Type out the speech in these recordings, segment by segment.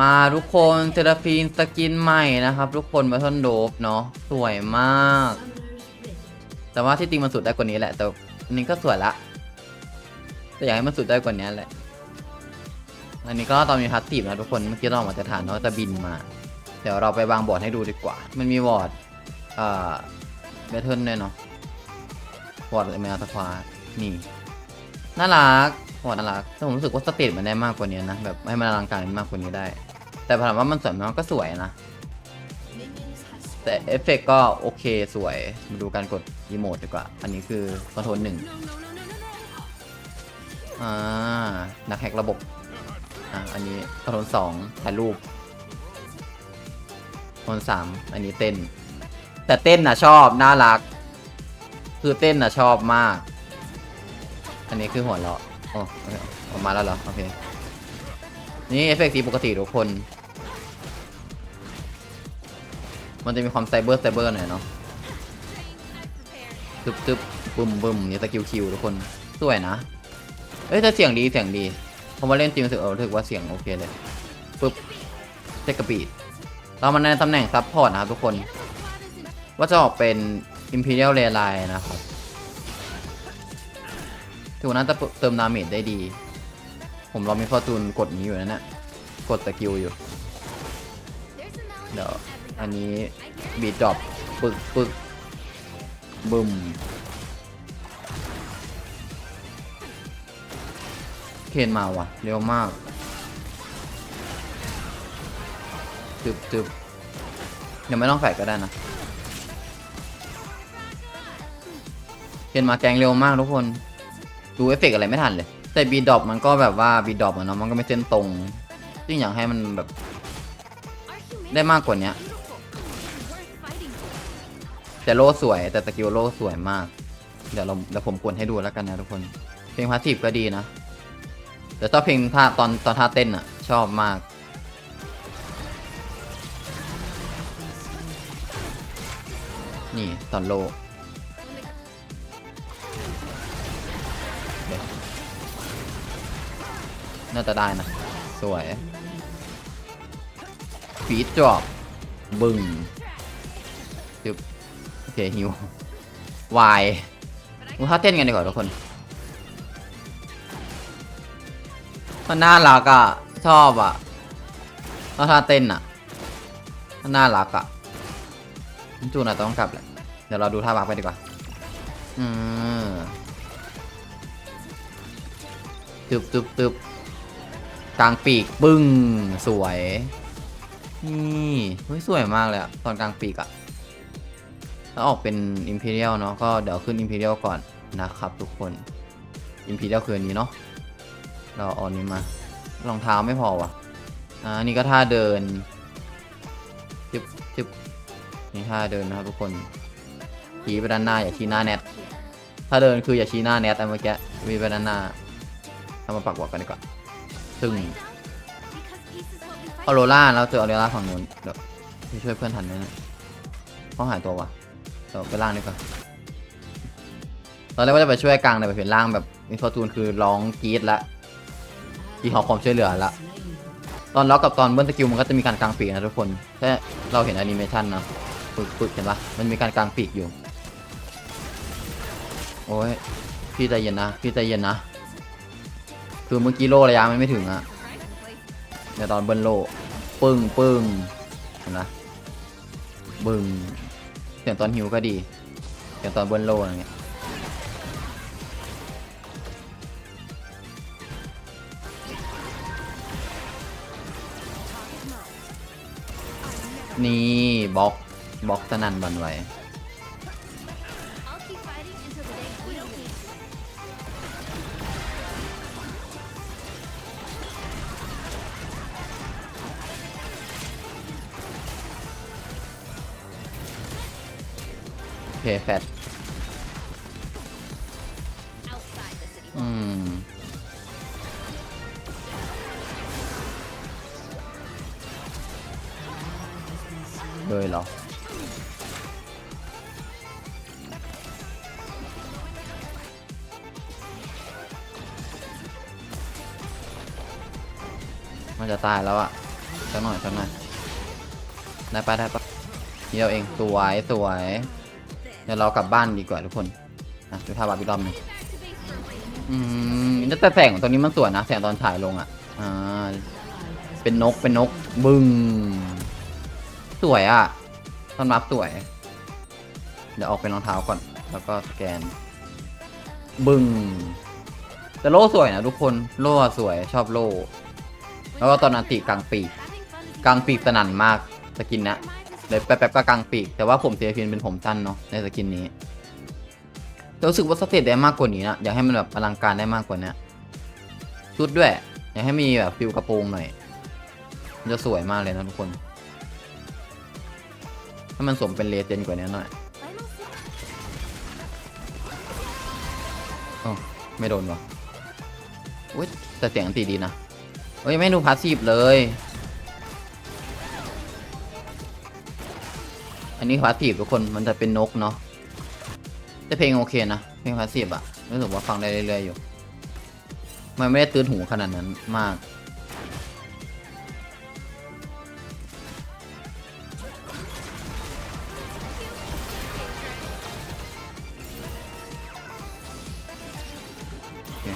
มาทุกคนเทราฟีนสกินใหม่นะครับทุกคนมาทนโดบเนาะสวยมาก แต่ว่าที่จริงมันสุดได้กว่านี้แหละ แต่อันนี้ก็สวยละแต่อยากให้มันสุดได้กว่านี้แหละ อันนี้ก็ตอนมีพัสตีฟนะทุกคนเมื่อกี้ต้องออกมาจากฐานเนาะจะบินมา เดี๋ยวเราไปวางบอร์ดให้ดูดีกว่า มันมีบอร์ดเอ่อเบทเทิลด้วยเนาะบอร์ดเมลตควานี่น่ารักบอร์ดน่ารักแต่ผมรู้สึกว่าสเตจมันได้มากกว่านี้นะ แบบให้มันอลังการมากกว่านี้ได้ แต่ถามว่ามันสวยไหมมันก็สวยนะ แต่เอฟเฟกต์ก็โอเคสวย มาดูการกดรีโมทดีกว่า อันนี้คือคอนโทรลหนึ่งอ่า นักแฮกระบบ อ่า อันนี้คอนโทรลสองถ่ายรูปคอนโทรลสามอันนี้เต้น แต่เต้นน่ะชอบ น่ารัก คือเต้นน่ะชอบมาก อันนี้คือหัวเราะโอ้อออกมาแล้วเหรอ โอเค นี่เอฟเฟกต์สีปกติทุกคน มันจะมีความไซเบอร์ไซเบอร์หน่อยเนาะตึบตึบบึมบึมนี่ตะคิวคิวทุกคนสวยนะเอ้ยแต่เสียงดีเสียงดีพอมาเล่นจริงรู้สึกเออรู้สึกว่าเสียงโอเคเลยปึ๊บเทคกระปีดเรามาในตำแหน่งซับพอร์ตนะครับทุกคน ว่าจะออกเป็น Imperial r a y l i n e นะครับถือว่าน่าจะเติมดาเมจได้ดี ผมเรอมีฟอร์จูนกดนี้อยู่นั่นแหละกดตะกิวอยู่ เดี๋ยว อันนี้บีดดรอปปึกปึกบึมเคนมาว่ะ เร็วมากจึบจึบยังไม่ต้องแฝดก็ได้นะเคนมาแกงเร็วมากทุกคน ดูเอฟเฟกต์อะไรไม่ทันเลย แต่บีดรอปมันก็แบบว่าบีดรอปอะเนาะมันก็ไม่เส้นตรงจึงอยากให้มันแบบ ได้มากกว่านี้ แต่โลสวยแต่สกิลโลสวยมาก เดี๋ยวเราเดี๋ยวผมกวนให้ดูแล้วกันนะทุกคน เพลงพาสซีฟก็ดีนะแต่ชอบเพลงท่าตอนตอนท่าเต้นอะชอบมากนี่ตอนโลน่าจะได้นะ สวยฟีดจอบบึ้งจึบ เคฮิววายมึงท่าเต้นกันดีกว่าทุกคนมันน่ารักอะ ชอบอะแล้วท่าเต้นอะมันน่ารักอะจูนอะต้องกลับแหละเดี๋ยวเราดูท่าบักไปดีกว่า อืมตึบตึบตึบกลางปีกปึ้ง สวย นี่เฮ้ยสวยมากเลยอะตอนกลางปีกอะ แล้วออกเป็น Imperial เนาะก็เดี๋ยวขึ้น Imperial ก่อนนะครับทุกคน Imperial คืออันนี้เนาะเราเอาอันนี้มารองเท้าไม่พอวะอ่านี่ก็ท่าเดินจึบจึบนี่ท่าเดินนะครับทุกคนชี้ไปด้านหน้าอย่าชี้หน้าแนทถ้าเดินคืออย่าชี้หน้าแนทอันเมื่อกี้วีไปด้านหน้าทำมาปักบอกกันดีกว่าซึ่งออโรล่าแล้วเจอออโรล่าฝั่งนู้นเดี๋ยวช่วยเพื่อนทันไหมนะเขาหายตัววะ ดี๋ยวไปล่างดีกว่าตอนแรกว่าจะไปช่วยกลางแต่ไปเป็นล่างแบบอินฟอร์จูนคือร้องกรี๊ดละที่ขอความช่วยเหลือละตอนล็อกกับตอนเบิ้ลสกิลมันก็จะมีการกลางปีกนะทุกคนแค่เราเห็นแอนิเมชันนะฝึกเห็นปะมันมีการกลางปีกอยู่ โอ้ยพี่ใจเย็นนะ พี่ใจเย็นนะ คือเมื่อกี้โลระยะมันไม่ถึงอะเดี๋ยวตอนเบิ้ลโลปึ้งปึ้งเห็นไหมบึ้ง สียงตอนฮิวก็ดีเสียงตอนเบิ้ลโลอะไรเงี้ยนี่บล็อกบล็อกสนันบันไว้ แฟดอืม เลยเหรอ มันจะตายแล้วอะสักหน่อยสักหน่อยได้ปะได้ปะเดียวเอง สวย สวย เดี๋ยวเรากลับบ้านดีกว่าทุกคนนะดูท่าบาร์บีรอบหนึงอืมแต่แสงของตัวนี้มันสวยนะแสงตอนถ่ายลงอะอ่าเป็นนกเป็นนกบึ้งสวยอะต้นรับสวย เดี๋ยวออกเป็นรองเท้าก่อน แล้วก็สแกน บึ้งแต่โล่สวยนะทุกคนโล่สวยชอบโล่แล้วก็ตอนนันติกลางปีกกลางปีกสนั่นมากสกินนะ เลยแป๊บๆก็กลางปีก แต่ว่าผมเสียเพียนเป็นผมสั้นเนาะในสกินนี้รู้สึกว่าสเตตได้มากกว่านี้นะอยากให้มันแบบอลังการได้มากกว่านี้ชุดด้วย อยากให้มีแบบฟิลกระโปรงหน่อยจะสวยมากเลยนะทุกคนถ้มันสมเป็นเลเจนกว่านี้หน่อยโอ๋อไม่โดนวะอุ้ยแต่เสียงตีดีนะเฮ้ยไม่ดูพาสซีฟเลย อันนี้พาสซีฟทุกคนมันจะเป็นนกเนาะแต่เพลงโอเคนะเพลงพาสซีฟอะรู้สึกว่าฟังได้เรื่อยๆอยู่ มันไม่ได้ตื่นหูขนาดนั้นมาก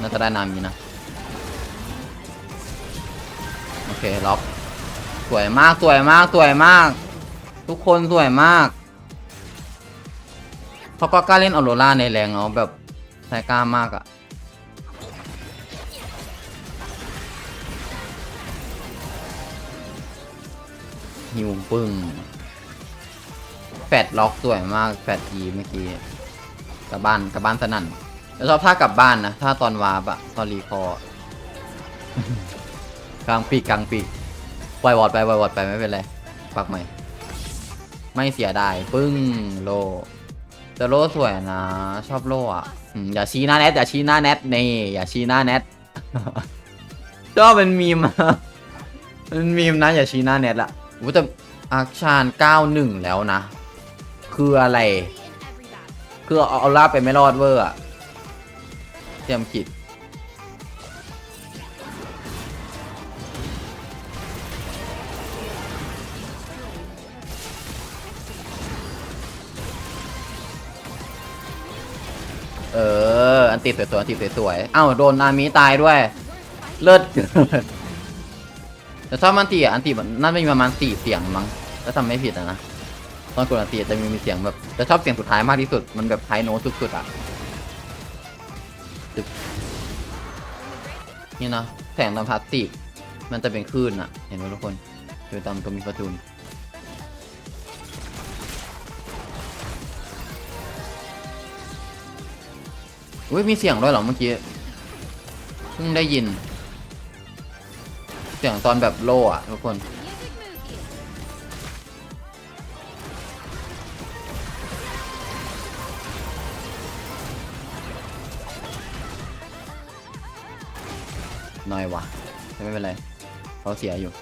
น่าจะได้นามีนะ โอเค ล็อก สวยมาก สวยมาก สวยมาก ทุกคนสวยมากเขาก็กล้าเล่นออโรราในแรงเนาะแบบใช้กล้ามากอะฮิวปึ้งแฟดล็อกสวยมากแฟดทีเมื่อกี้กลับบ้านกลับบ้านสนั่นแล้วชอบท่ากลับบ้านนะถ้าตอนวาร์ปอะตอนรีคอร์กลางปีกกลางปีกปล่อยวอดไปปล่อยวอดไปไม่เป็นไรปักใหม่ ไม่เสียดายปึ้งโลแต่โลสวยนะ ชอบโลอะอย่าชี้หน้าแนทอย่าชี้หน้าแนทนี่อย่าชี้หน้าแนทชอบเป็นมีมอะเป็นมีมนะอย่าชี้หน้าแนทละอู้แต่อาร์ชาน91แล้วนะ คืออะไร คือเอาเอาลาไปไม่รอดเวอร์อะเตรียมกิด อออันติสวยๆ อันติสวยๆ เอ้าโดนนามิตายด้วย เลิศแต่ชอบอันติอะ อันติมันน่าจะมีประมาณสี่เสียงมั้งถ้าทำไม่ผิดนะ ตอนกดอันติจะมีมีเสียงแบบจะชอบเสียงสุดท้ายมากที่สุด มันแบบไฮโน้ตสุดๆอะ นี่นะแสงตามพลาสติมันจะเป็นคลื่นอะ เห็นไหมทุกคนดูตามตัวมีประจุน อุ้ยมีเสียงด้วยเหรอเมื่อกี้เพิ่งได้ยิน เสียงตอนแบบโล่อะทุกคนน้อยว่ะแต่ไม่เป็นไรเขาเสียอยู่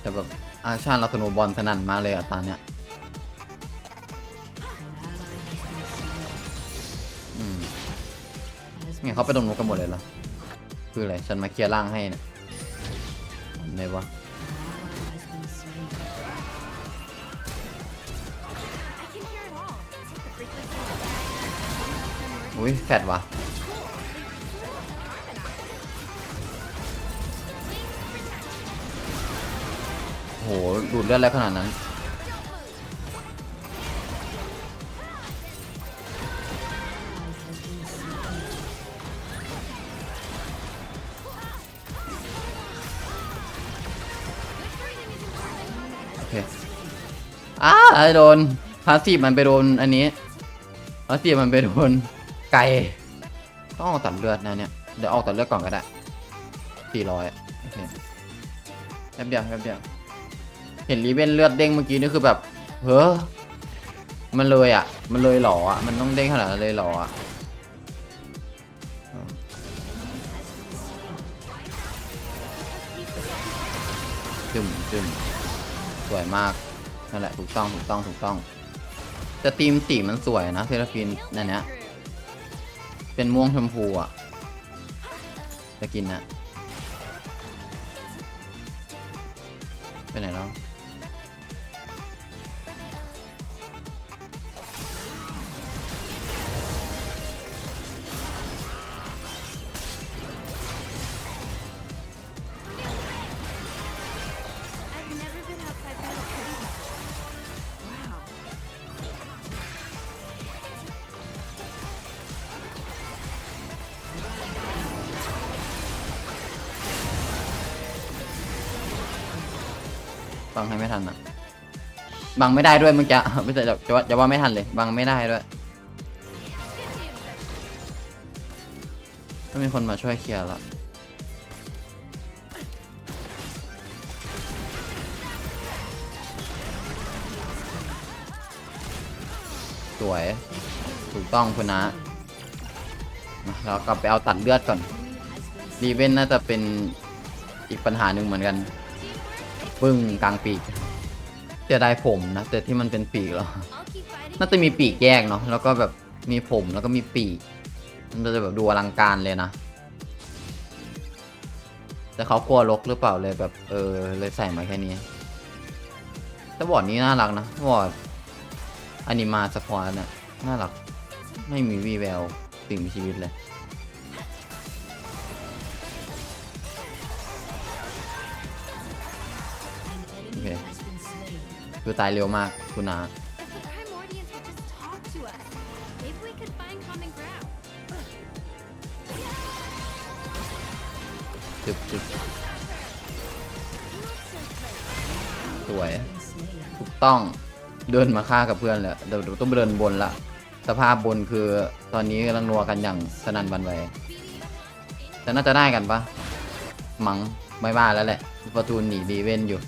แต่แบบอาชาติเราสนว์บอลสนั่นมาเลยอะตอนเนี้ย นเขาไปตรงนู้นกันหมดเลยเหรอ คืออะไร ฉันมาเคลียร์ร่างให้เนะไหนวะอุ้ยแฟดวะโหดูดเลือดอะไรขนาดนั้น โดนพาสซีฟมันไปโดนอันนี้พาสซีฟมันไปโดนไก่ต้องออกตัดเลือดนะเนี่ยเดี๋ยวออกตัดเลือดก่อนก็ได้สี่ร้อยโอเคแป๊บเดียวแป๊บเดียวเห็นรีเวนเลือดเด้งเมื่อกี้นี่คือแบบเฮ้อมันเลยอะ มันเลยหรออะ มันต้องเด้งขนาดเลยหรออะจึมจึมสวยมาก นั่นแหละถูกต้องถูกต้องถูกต้องแต่ทีมสีมันสวยนะเทเลฟินนั่นเนี้ยเป็นม่วงชมพูอะจะกินนะไปไหนแล้ว บังให้ไม่ทันอะบังไม่ได้ด้วยมึงจะไม่ใช่จะว่าจะว่าไม่ทันเลยบังไม่ได้ด้วยต้องมีคนมาช่วยเคลียร์ละสวย ถูกต้องคุณนะเรากลับไปเอาตัดเลือดก่อนรีเวนน่าจะเป็นอีกปัญหาหนึ่งเหมือนกัน ปึ้งกลางปีกเสียดายผมนะแต่ที่มันเป็นปีกแล้วน่าจะมีปีกแยกเนาะแล้วก็แบบมีผมแล้วก็มีปีก มันจะแบบดูอลังการเลยนะ แต่เขากลัวรกหรือเปล่าเลยแบบ เออ เลยใส่มาแค่นี้แต่บอร์ดนี้น่ารักนะบอร์ดอนิมาสควอตเนี่ยน่ารัก ไม่มีวีแววสิ่งมีชีวิตเลย คือตายเร็วมากคุณนาจึบจึบสวย ถูกต้องเดินมาฆ่ากับเพื่อนเลยเดี๋ยวเดี๋ยวต้องเดินบนละ สภาพบนคือตอนนี้กำลังนัวกันอย่างสนั่นหวันไหวแต่น่าจะได้กันปะมังไม่บ้าแล้วแหละประตูหนีดีเว้นอยู่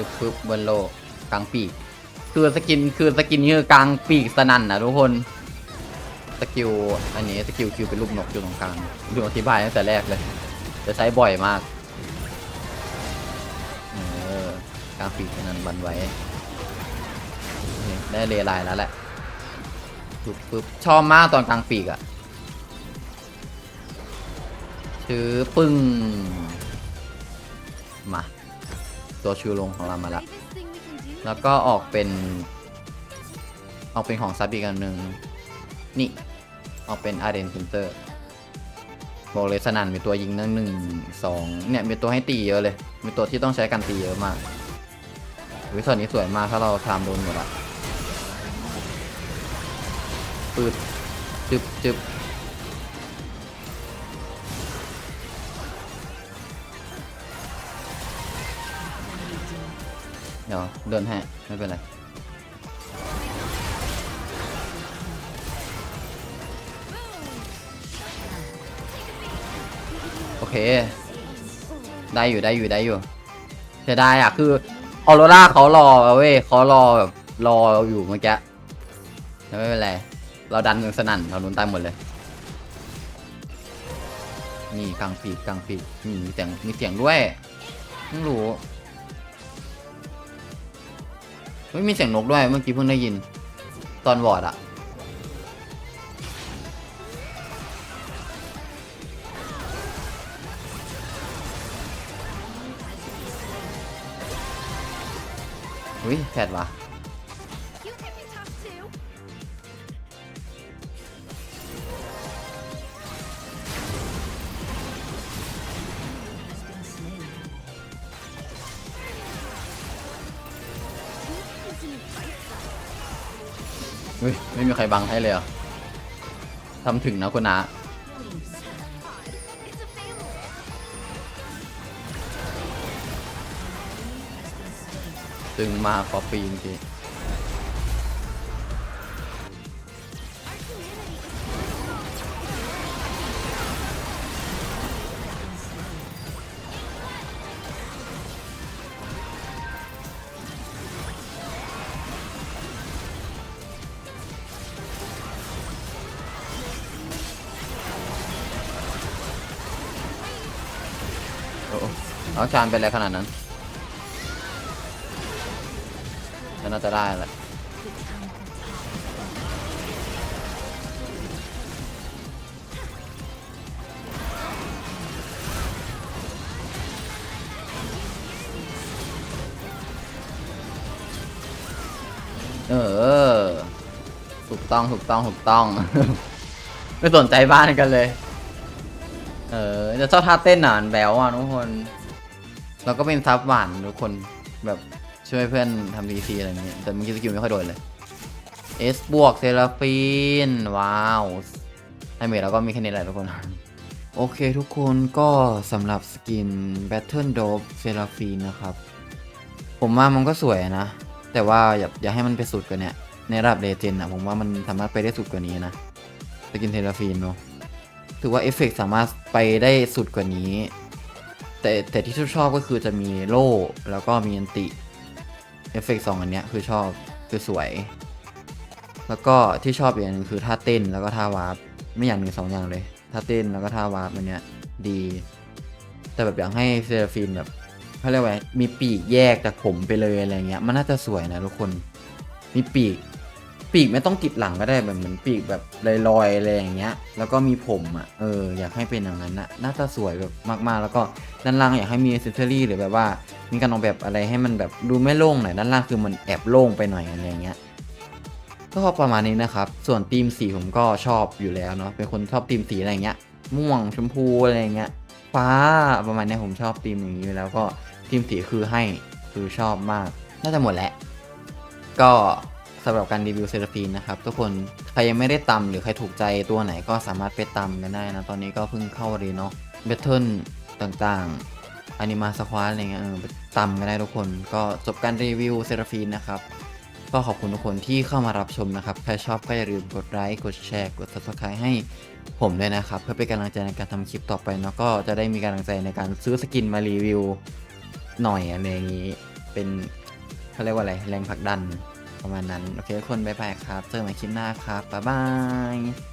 คือปึ๊บบนโลกกลางปีก คือสกินคือสกินคือกลางปีกสนั่นนะทุกคนสกิลอันนี้สกิลคิวเป็นรูปนกอยู่ตรงกลางดูอธิบายตั้งแต่แรกเลย จะใช้บ่อยมากเออกลางปีกสนั่นบันไว้ได้เลไลน์แล้วแหละปึ๊บปึ๊บชอบมากตอนกลางปีกอะชื่อปึ้งมา ตัวชูลงของเรามาละ Bravest thing we can do แล้ว is ก็ออกเป็น ออกเป็นของซับอีกอันหนึ่งนี่ ออกเป็นอาร์เรนเซนเตอร์บอกเลยสนั่นมีตัวยิงนั่งหนึ่งสองเนี่ยมีตัวให้ตีเยอะเลย มีตัวที่ต้องใช้การตีเยอะมากวิสัทนี้สวยมากถ้าเราทำโดนหมดอะปืดจึบจึบ เดี๋ยวเดินให้ไม่เป็นไรโอเค ได้อยู่ได้อยู่ได้อยู่เสียดายอะคือออโรราเขารอเว้ยเขารอแบบรออยู่เมื่อกี้ไม่เป็นไรเราดันเงินสนั่นเราโดนตายหมดเลย นี่กลางปีกกลางปีกนี่มีเสียงมีเสียงด้วยไม่รู้ ไม่มีเสียงนกด้วยเมื่อกี้เพิ่งได้ยิน ตอนวอร์ดอะอุ้ยแผดว่ะ อุ้ยไม่มีใครบังให้เลยเหรอทำถึงนะคุณนะตึงมาขอปีจริง เอาชานเป็นอะไรขนาดนั้นก็น่าจะได้แหละเออ ถูกต้อง ถูกต้อง ถูกต้อง ไม่สนใจบ้านกันเลย เออ จะชอบท่าเต้นหนานแบวอะทุกคน เราก็เป็นซับหวานทุกคนแบบช่วยเพื่อนทำดีซีอะไรอย่างเงี้ยแต่เมื่อกี้สกิลไม่ค่อยโดนเลย S บวกเซราฟีนว้าวไอเมจเราก็มีแค่นี้แหละทุกคน โอเคทุกคนก็สำหรับสกิน Battle Dope เซราฟีนนะครับ ผมว่ามันก็สวยนะ แต่ว่าอย่าอย่าให้มันไปสุดกว่าเนี้ยในระดับเลเจนอะผมว่ามันสามารถไปได้สุดกว่านี้นะสกินเทราฟีนเนาะถือว่าเอฟเฟกต์สามารถไปได้สุดกว่านี้ แต่แต่ที่ชอบก็คือจะมีโล่แล้วก็มีอันติเอฟเฟกต์สองอันเนี้ยคือชอบคือสวย แล้วก็ที่ชอบอีกอย่างหนึงคือท่าเต้นแล้วก็ท่าวาร์ปไม่อย่างหนึ่งสองอย่างเลยท่าเต้นแล้วก็ท่าวาร์ปอันเนี้ยดี แต่แบบอยากให้เซราฟีนแบบเขาเรียกว่ามีปีกแยกจากผมไปเลยอะไรเงี้ย มันน่าจะสวยนะทุกคน มีปีก ปีกไม่ต้องติดหลังก็ได้แบบเหมือนปีกแบบลอยๆอะไรอย่างเงี้ย แล้วก็มีผมอะเอออยากให้เป็นอย่างนั้นนะน่าจะสวยแบบมากๆ แล้วก็ด้านล่างอยากให้มีเซนเทอรี่หรือแบบว่า มีการออกแบบอะไรให้มันแบบดูไม่โล่งหน่อยด้านล่างคือมันแอบโล่งไปหน่อยอะไรอย่างเงี้ยก็ประมาณนี้นะครับ ส่วนธีมสีผมก็ชอบอยู่แล้วเนาะเป็นคนชอบธีมสีอะไรเงี้ยม่วงชมพูอะไรอย่างเงี้ยฟ้าประมาณเนี้ยผมชอบธีมอย่างนี้ยแล้วก็ธีมสีคือให้คือชอบมาก น่าจะหมดแล้วก็ สำหรับการรีวิวเซราฟีนนะครับทุกคนใครยังไม่ได้ตำหรือใครถูกใจตัวไหนก็สามารถไปตำกันได้นะ ตอนนี้ก็เพิ่งเข้าเรียนเนาะเบทเทิลต่างๆอนิมาสควอตอะไรเงี้ยเออไปตำกันได้ทุกคน ก็จบการรีวิวเซราฟีนนะครับก็ขอบคุณทุกคนที่เข้ามารับชมนะครับ ใครชอบก็อย่าลืมกดไลค์กดแชร์กด subscribe ให้ผมด้วยนะครับ เพื่อเป็นกำลังใจในการทำคลิปต่อไปเนาะก็จะได้มีกำลังใจในการซื้อสกินมารีวิวหน่อยอะไรอย่างนี้ เป็นเขาเรียกว่าอะไรแรงผลักดัน ประมาณนั้น โอเคทุกคนบายบายครับ เจอกันใหม่คลิปหน้าครับ บ๊ายบาย